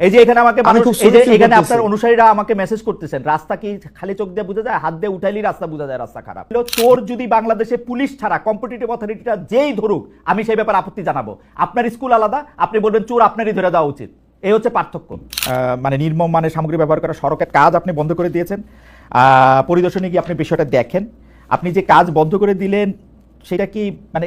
এই যে এখানে আমাকে এই যে এখানে আপনার অনুসারীরা আমাকে মেসেজ করতেছেন। রাস্তা কি খালি চোখ দিয়ে বোঝা যায়? হাত দিয়ে উঠাইলেই রাস্তা বোঝা যায় রাস্তা খারাপ। চোর যদি বাংলাদেশে পুলিশ ছাড়া কম্পিটিটিভ অথরিটিটা যেই ধরুক আমি সেই ব্যাপারে আপত্তি জানাব। আপনার স্কুল আলাদা আপনি বলবেন চোর আপনারই ধরে দেওয়া উচিত। এই হচ্ছে পার্থক্য। মানে নির্মম মানে সামগ্রী ব্যবহার করা সড়কের কাজ আপনি বন্ধ করে দিয়েছেন। আহ, পরিদর্শনে গিয়ে আপনি বিষয়টা দেখেন। আপনি যে কাজ বন্ধ করে দিলেন সেটা কি মানে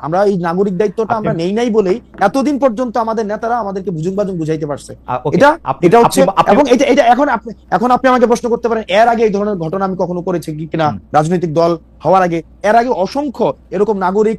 আমরা এই নাগরিক দায়িত্বটা আমরা নেই নাই বলেই এতদিন পর্যন্ত আমাদের নেতারা আমাদেরকে বুঝুন বাজুন বুঝাইতে পারছে। এটা এটা হচ্ছে এবং এটা এটা এখন আপনি এখন আপনি আমাকে প্রশ্ন করতে পারেন এর আগে এই ধরনের ঘটনা আমি কখনো করেছি কি কিনা রাজনৈতিক দল হওয়ার আগে? এর আগে অসংখ্য এরকম নাগরিক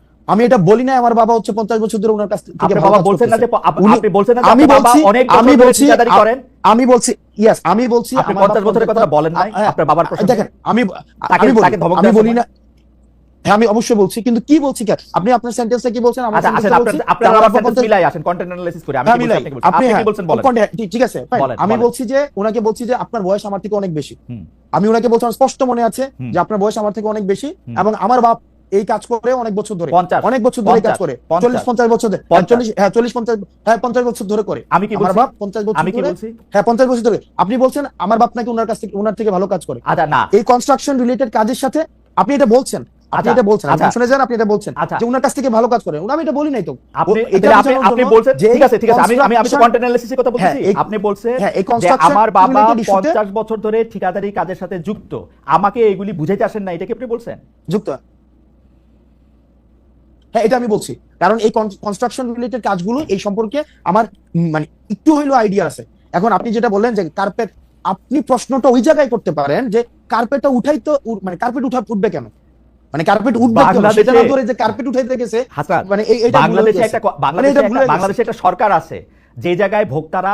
আমি এটা বলি নাই আমার বাবা হচ্ছে পঞ্চাশ বছর ধরে ওনার কাছ থেকে বাবা বলছেন না যে আপনি বলছেন না আমি বলছি অনেক আমি বলছি করেন। আমি বলছি ইয়েস আমি বলছি আপনি আমার 50 বছরের কথাটা বলেন নাই? হ্যাঁ, আপনার বাবার? দেখেন আমি আমি বলি আমি বলি না হ্যাঁ আমি অবশ্যই বলছি কিন্তু কি বলছি কেন আপনি আপনার সেন্টেন্সটা কি বলছেন? আমার আচ্ছা আসেন sentence-টা আপনার আমার 50 মিলাই আসেন কন্টেন্ট অ্যানালাইসিস করে আমি হ্যাঁ, কি বলছি আপনি বলছেন আপনি আপনি হ্যাঁ, কি বলছেন বলেন। ঠিক- আছে আমি বলছি যে ওনাকে বলছি যে আপনার বয়স আমার থেকে অনেক বেশি। আমি ওনাকে বলছি স্পষ্ট মনে আছে যে আপনার বয়স আমার থেকে অনেক বেশি এবং আমার বাপ এই কাজ করে অনেক বছর ধরে। অনেক বছর ধরে কাজ করে। চল্লিশ পঞ্চাশ বছর ধরে। হ্যাঁ, চল্লিশ হ্যাঁ পঞ্চাশ হ্যাঁ পঞ্চাশ বছর ধরে করে। আমি কি আমার বাপ পঞ্চাশ বছর ধরে হ্যাঁ পঞ্চাশ বছর ধরে। আপনি বলছেন আমার বাপ নাকি ওনার কাছ থেকে ওনার থেকে ভালো কাজ করে। আচ্ছা না। এই কনস্ট্রাকশন রিলেটেড কাজের সাথে আপনি এটা বলছেন। আপনি এটা বলছেন। আপনি। শুনে যান আপনি এটা বলছেন। যে ওনার কাছ থেকে ভালো কাজ করে। আমি এটা বলি নাই তো। আপনি ও- এটা তাহলে আপনি আপনি বলছেন ঠিক আছে ঠিক আছে। আমি আমি আমি কন্টেন্ট অ্যানালাইসিসের কথা বলতেছি। আপনি বলছেন যে আমার বাবা related issue-তে- 50 বছর ধরে ঠিকাদারি কাজের সাথে যুক্ত। আমাকে এগুলি বুঝাইতে আসেন না এটা কি আপনি বলছেন? যুক্ত। হ্যাঁ এটা আমি বলছি। কারণ এই কনস্ট্রাকশন রিলেটেড কাজগুলো এই সম্পর্কে আমার মানে একটু হইলেও আইডিয়া আছে। এখন আপনি যেটা বললেন যে কার্পেট আপনি প্রশ্নটা ওই জায়গায় করতে পারেন যে কার্পেটটা উঠাই তো মানে কার্পেট উঠা উঠবে কেন? মানে কার্পেট উঠবে সেটা না ধরে যে কার্পেট উঠাইতে গেছে মানে বাংলাদেশে একটা বাংলাদেশে একটা গেছে। বাংলাদেশে একটা সরকার আছে যে জায়গায় ভোক্তারা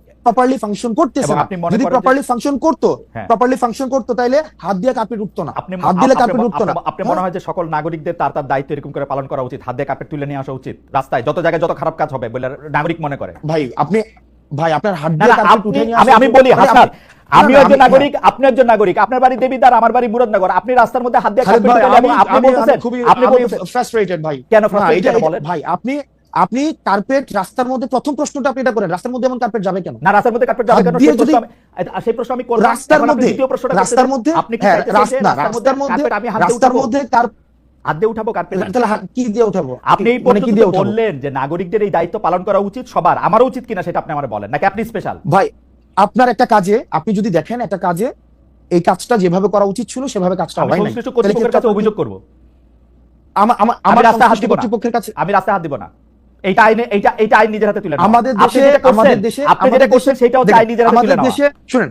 প্রপারলি ফাংশন করতেছে না যদি প্রপারলি ফাংশন করতো হ্যাঁ। প্রপারলি ফাংশন করতো তাইলে হাত দিয়ে কার্পেট উঠতো না। হাত দিলে কার্পেট উঠতো না। আপনি- মনে হয় যে সকল নাগরিকদের তার তার দায়িত্ব এরকম করে পালন করা উচিত। হাত দিয়ে কার্পেট তুলে নিয়ে আসা উচিত। রাস্তায় যত জায়গায় যত খারাপ কাজ হবে বলে নাগরিক মনে করে। ভাই আপনি ভাই আপনার হাত দিয়ে কার্পেট উঠে নিয়ে আমি আমি বলি হাসান না, একজন নাগরিক আপনি একজন নাগরিক। আপনার বাড়ি দেবিদার আমার বাড়ি মুরাদনগর। আপনি রাস্তার মধ্যে হাত দিয়ে কার্পেট তুলে আমি আপনি বলতেছেন আপনি বলতেছেন ফ্রাস্ট্রেটেড ভাই। কেন এটা- বলেন? ভাই আপনি আপনি কার্পেট রাস্তার মধ্যে প্রথম প্রশ্নটা আপনি এটা করেন রাস্তার মধ্যে এমন কার্পেট যাবে কেন? না রাস্তার মধ্যে কার্পেট যাবে কেন? সেই প্রশ্ন আমি আ- সেই প্রশ্ন আমি করলাম। রাস্তার মধ্যে দ্বিতীয় প্রশ্নটা রাস্তার মধ্যে আপনি কি হ্যাঁ রাস্তার মধ্যে আমি রাস্তার মধ্যে হাত উঠাবো কার্পেট তাহলে কি দিয়ে উঠাবো? আপনি এই মানে কি দিয়ে বললেন যে নাগরিকদের এই দায়িত্ব পালন করা উচিত সবার। আমারও উচিত কিনা সেটা আপনি আমার বলেন নাকি আপনি স্পেশাল ভাই আপনার একটা কাজে আপনি যদি দেখেন একটা কাজে এই কাজটা যেভাবে করা উচিত ছিল সেভাবে কাজটা হয় কাছে অভিযোগ করব। আমা- রাস্তায় হাত দিব না। কর্তৃপক্ষের কাছে আমি রাস্তায় হাত দিব না। এইটা আইনে এইটা এইটা আইন নিজের হাতে তুলে আমাদের দেশে আমাদের দেশে আপনি যেটা করছেন সেটাও আইন নিজের হাতে আমাদের দেশে শুনেন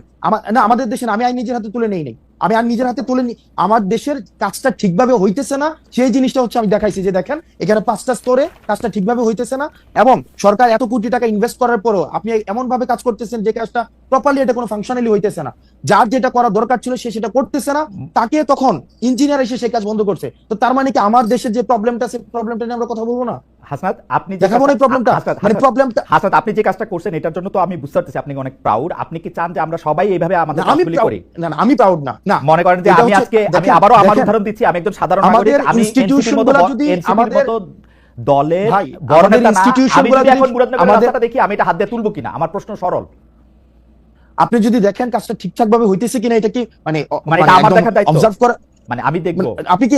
না আমাদের দেশে আমি আইন নিজের হাতে তুলে নেই নাই। আমি আইন নিজের হাতে তুলে নি আমার দেশের কাজটা ঠিকভাবে হইতেছে না সেই জিনিসটা হচ্ছে আমি দেখাইছি যে দেখেন এখানে পাঁচটা স্তরে কাজটা ঠিকভাবে হইতেছে না এবং সরকার এত কোটি টাকা ইনভেস্ট করার পরও আপনি এমন ভাবে কাজ করতেছেন যে কাজটা প্রপারলি এটা কোনো ফাংশনালি হইতেছে না। যার যেটা করা দরকার ছিল সে সেটা করতেছে না তাকে তখন ইঞ্জিনিয়ার এসে সেই কাজ বন্ধ করছে। তো তার মানে কি আমার দেশের যে প্রবলেমটা সেই প্রবলেমটা নিয়ে আমরা কথা বলব না? হাসনাত আপনি যে দেখাবো না প্রবলেমটা মানে প্রবলেমটা হাসনাত আপনি যে কাজটা করছেন এটার জন্য তো আমি বুঝতে পারতেছি আপনি অনেক প্রাউড আপনি কি চান যে আমরা সবাই এইভাবে আমাদের আমি করি? না না, আমি প্রাউড না। না মনে করেন যে আমি আজকে আমি আবারও আমার উদাহরণ দিচ্ছি আমি একজন সাধারণ নাগরিক আমি institution NCP র মতো গুলা ব- যদি আমাদের- মতো দলের বড় নেতা না আমি যদি এখন মুরাদনগরের আমাদের- রাস্তাটা দেখি আমি এটা হাত দিয়ে তুলবো কিনা? আমার প্রশ্ন সরল। আপনি যদি দেখেন কাজটা ঠিকঠাক ভাবে হইতেছে কিনা এটা কি মানে মানে আমার দেখার দায়িত্ব। অবজার্ভ করা মানে আমি দেখব। মানে আপনি কি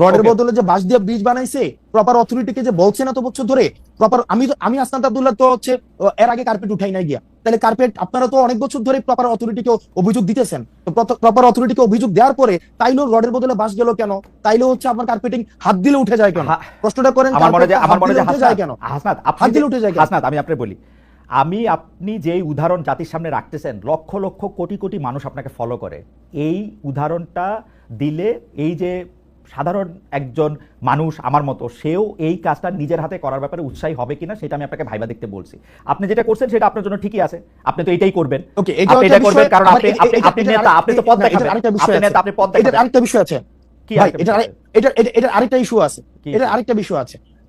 রডের বদলে যে বাঁশ দিয়ে ব্রিজ বানাইছে প্রপার অথরিটিকে যে বলছে না তো বছর ধরে প্রপার আমি আমি আসনাত আব্দুল্লাহ তো হচ্ছে এর আগে কার্পেট উঠাই নাই গিয়া। তাহলে কার্পেট আপনারা তো অনেক বছর ধরে প্রপার অথরিটিকে অভিযোগ দিতেছেন। তো প্রপার অথরিটিকে অভিযোগ দেওয়ার পরে তাইলেও রডের বদলে বাঁশ গেল কেন? তাইলেও হচ্ছে আপনার কার্পেটিং হাত দিলে উঠে যায় কেন? প্রশ্নটা করেন আমার মনে যে আমার মনে উঠে যায় কেন? হাসনাত আপনি হাত দিলে উঠে যায়? হাসনাত আমি আপনাকে বলি আমি আপনি যেই উদাহরণ জাতির সামনে রাখতেছেন লক্ষ লক্ষ কোটি কোটি মানুষ আপনাকে ফলো করে। এই উদাহরণটা দিলে এই যে সাধারণ একজন মানুষ আমার মতো সেও এই কাজটা নিজের হাতে করার ব্যাপারে উৎসাহী হবে কিনা সেটা আমি আপনাকে ভাইবা দেখতে বলছি। আপনি যেটা করছেন সেটা আপনার জন্য ঠিকই আছে আপনি তো এটাই করবেন। ওকে আপনি এটা করবেন কারণ আপনি নেতা আপনি তো পদ দেখাবেন। আপনি নেতা আপনি পদ দেখাবেন। আরেকটা বিষয় আছে। কি এটা এটা এটা আরেকটা ইস্যু আছে। এটা আরেকটা বিষয় আছে।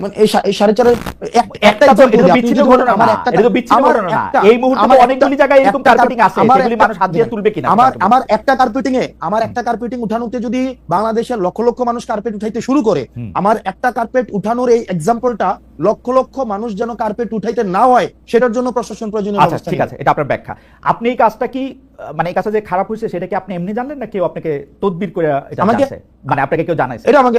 মানে এই সাড়ে চারের একটা তো এটা তো দিই, আপনি বিচ্ছিন্ন ঘটনা না, এটা তো বিচ্ছিন্ন ঘটনা না। এই মুহূর্তে আমার অনেকগুলি জায়গায় এরকম কার্পেটিং আছে, যেগুলি মানুষ হাত দিয়ে তুলবে কিনা, আমার আমার একটা কার্পেটিং এ আমার একটা কার্পেটিং উঠানোতে যদি বাংলাদেশের লক্ষ লক্ষ মানুষ কার্পেট উঠাইতে শুরু করে আমার একটা কার্পেট উঠানোর এই এক্সাম্পলটা লক্ষ লক্ষ মানুষ যেন কার্পেট উঠাইতে না হয় সেটার জন্য প্রশাসন প্রয়োজনীয় আচ্ছা ঠিক আছে এটা আপনার ব্যাখ্যা। আপনি এই কাজটা কি মানে এই কাজটা যে খারাপ হয়েছে সেটা কি আপনি এমনি জানলেন না কেউ আপনাকে তদবির করে এটা আমাকে- মানে আপনাকে কেউ জানাইছে? এটা আমাকে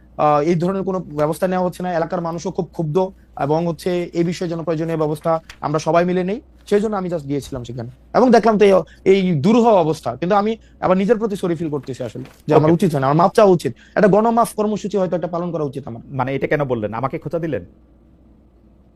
এই ধরনের কোনো ব্যবস্থা নেওয়া হচ্ছে না। এলাকার মানুষও খুব ক্ষুব্ধ এবং হচ্ছে এই বিষয়ে যেন প্রয়োজনীয় ব্যবস্থা আমরা সবাই মিলে নেই। সেই জন্য আমি জাস্ট গিয়েছিলাম সেখানে। এবং দেখলাম তো এই- দুরূহ অবস্থা। কিন্তু আমি আবার নিজের প্রতি সরি ফিল করতেছি আসলে যে আমার উচিত হয় না আমার মাপ চাওয়া উচিত। একটা গণমাফ কর্মসূচি হয়তো একটা পালন করা উচিত আমার। মানে এটা কেন বললেন? আমাকে খোঁচা দিলেন?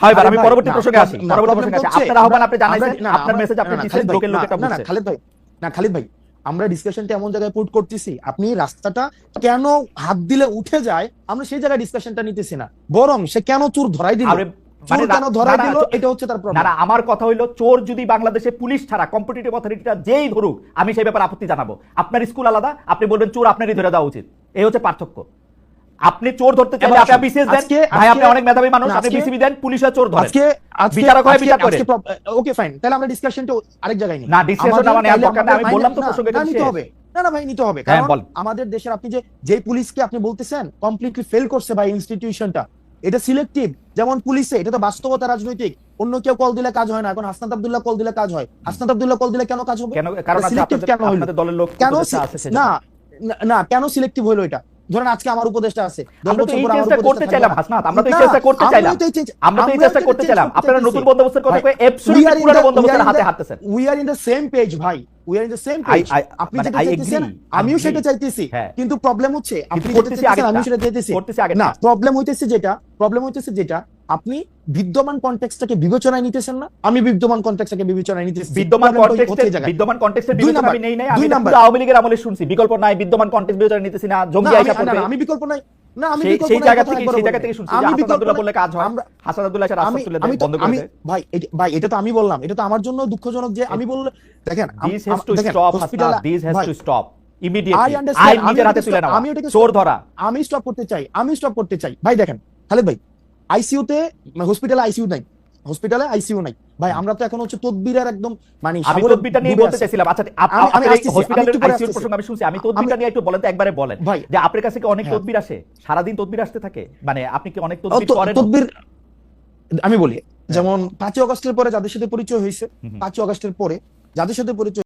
হয় এবার আমি পরবর্তী প্রসঙ্গে আসি পরবর্তী প্রসঙ্গে আসি। আপনার আহ্বান আপনি জানাইছেন আপনার মেসেজ আপনি না, না, দিচ্ছেন লোকের লোক এটা না, না, খালিদ ভাই না খালিদ ভাই আমরা ডিসকাশনটা এমন জায়গায় পুট করতেছি আপনি রাস্তাটা কেন হাত দিলে উঠে যায় আমরা সেই জায়গায় ডিসকাশনটা নিতেছি না। বরং সে কেন চুর ধরাই দিল? মানে আমার কথা হইল চোর যদি বাংলাদেশে পুলিশ ছাড়া কম্পিটিটিভ অথরিটিটা যেই ধরুক আমি সেই ব্যাপারে আপত্তি জানাব। আপনার স্কুল আলাদা আপনি বলবেন চোর আপনারই ধরে দেওয়া উচিত। এই হচ্ছে পার্থক্য। আপনি চোর ধরতে চাইলে আপনি বিসিএস দেন। ভাই আপনি অনেক মেধাবী মানুষ আপনি বিসিবি দেন পুলিশ চোর ধরে আজকে বিচারক হয় বিচার করে। ওকে ফাইন তাহলে আমরা ডিসকাশনটা আরেক জায়গায় নিই। না, আমাদের আমার নেওয়ার দরকার নেই, আমি বললাম তো না, প্রসঙ্গটা না, নিতে হবে। না না ভাই নিতে হবে। হ্যাঁ, কারণ আমাদের দেশের আপনি যে যে পুলিশকে আপনি বলতেছেন কমপ্লিটলি ফেল করছে ভাই ইনস্টিটিউশনটা এটা সিলেক্টিভ যেমন পুলিশে এটা তো বাস্তবতা রাজনৈতিক। অন্য কেউ কল দিলে কাজ হয় না। এখন হাসনাত আব্দুল্লাহ কল দিলে কাজ হয়। হাসনাত আব্দুল্লাহ কল দিলে কেন কাজ হবে? কেন কারণ আপনাদের? দলের লোক কেন। না না, কেন সিলেক্টিভ হইল এটা? ধরেন আজকে আমার উপদেশটা আছে আমরা তো এই চেষ্টা করতে চাইলাম। হাসনাত। আমরা তো এই চেষ্টা করতে চাইলাম। আমরা তো এই চেষ্টা করতে চাইলাম। আপনারা নতুন বন্দোবস্তের কথা কয়ে পুরনো বন্দোবস্তের হাতে হাঁটতেছেন। we are in the same page ভাই। We are in the same page আপনি যেটা চাইতেছেন আমিও সেটা চাইতেছি। কিন্তু প্রবলেম হচ্ছে আপনি যেটা চাইতেছেন। আমিও সেটা চাইতেছি। না প্রবলেম হইতেছে যেটা প্রবলেম হইতেছে যেটা আপনি বিদ্যমান কনটেক্সটটাকে বিবেচনায় নিতেছেন না আমি বিদ্যমান কনটেক্সটটাকে বিবেচনায় নিতেছি। বিদ্যমান কন্টেক্সটে। বিদ্যমান কন্টেক্সটের বিবেচনা আমি নেই নাই আমি নাম্বার। আওয়ামী লীগের আমলে শুনছি। বিকল্প নাই বিদ্যমান কন্টেক্সট বিবেচনা নিতেছি না জঙ্গি আইসা করবে আমি বিকল্প নাই। না আমি সেই বিকল্প সেই জায়গা থেকে সেই জায়গা থেকে শুনছি আমি বিকল্প আব্দুল্লাহ। বললে কাজ হয় আমরা হাসান আব্দুল্লাহ এসে রাস্তা তুলে তো বন্ধ করে ভাই ভাই এটা তো আমি বললাম এটা তো আমার জন্য দুঃখজনক যে আমি বললে দেখেন আম- this has to stop hospital- this has to stop immediately understand, আইন আমি নিজের হাতে এটাকে তুলে চোর ধরা। আমি স্টপ করতে চাই আমি স্টপ করতে চাই। ভাই দেখেন খালেদ ভাই আইসিইউতে হসপিটালে আইসিইউ নাই। হসপিটালে আইসিইউ নাই। ভাই আমরা তো এখন হচ্ছে তদবিরের একদম মানে আমি তদবিরটা নিয়ে বলতে চাইছিলাম। আচ্ছা আপ- আমি- আমি আপনার এই আসতেছি, হসপিটালের আসতেছি। প্রসঙ্গ আমি শুনছি। আমি তদবিরটা নিয়ে একটু বলেন তো একবারে বলেন। ভাই। যে আপনার কাছে কি অনেক হ্যাঁ। তদবির আসে? সারাদিন তদবির আসতে থাকে? মানে আপনি কি অনেক তদবির করেন? তদবির আমি বলি যেমন পাঁচই অগস্টের পরে যাদের সাথে পরিচয় হয়েছে। পাঁচই অগস্টের পরে যাদের সাথে পরিচয়